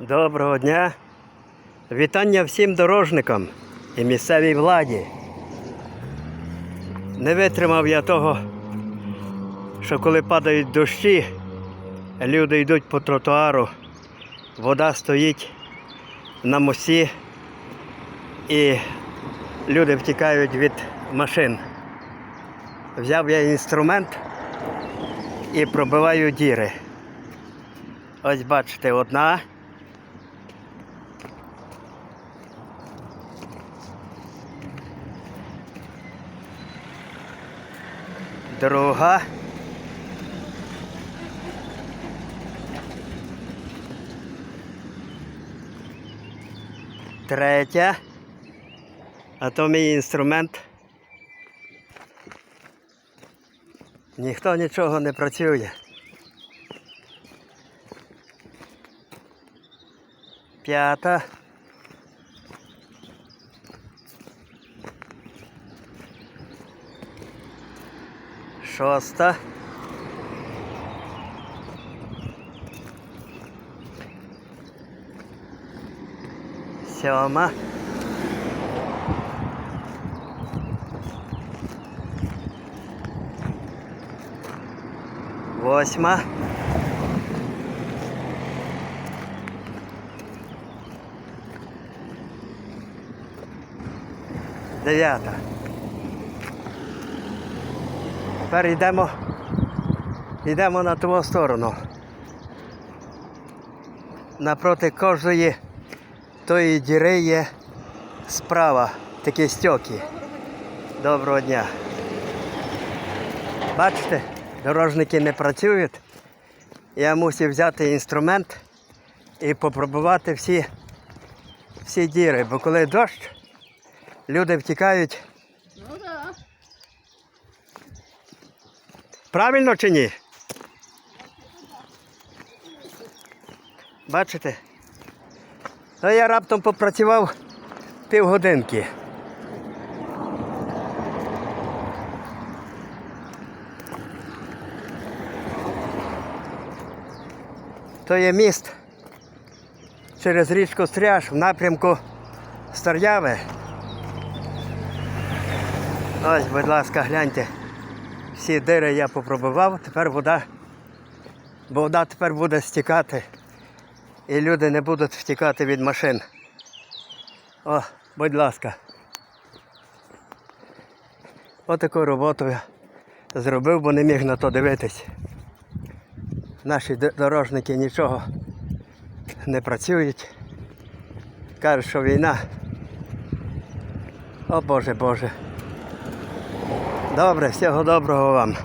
Доброго дня. Вітання всім дорожникам і місцевій владі. Не витримав я того, що коли падають дощі, люди йдуть по тротуару, вода стоїть на мосі і люди втікають від машин. Взяв я інструмент і пробиваю діри. Ось бачите, одна. Друга. Третя. А то мій інструмент. Ніхто нічого не працює. П'ята. Шоста. Сьома. Восьма. Дев'ята. Тепер йдемо, йдемо на ту сторону. Напроти кожної тої діри є справа такі стьоки. Доброго дня. Бачите, дорожники не працюють. Я мусив взяти інструмент і попробувати всі, всі діри, бо коли дощ, люди втікають. Ну да. Правильно чи ні? Бачите? То я раптом попрацював півгодинки. То є міст через річку Стряж в напрямку Стар'яви. Ось, будь ласка, гляньте. Всі дири я попробував, тепер вода, бо вода тепер буде стікати. І люди не будуть втікати від машин. О, будь ласка. Отаку роботу я зробив, бо не міг на то дивитись. Наші дорожники нічого не працюють. Кажуть, що війна. О Боже Боже. Добре, всього доброго вам.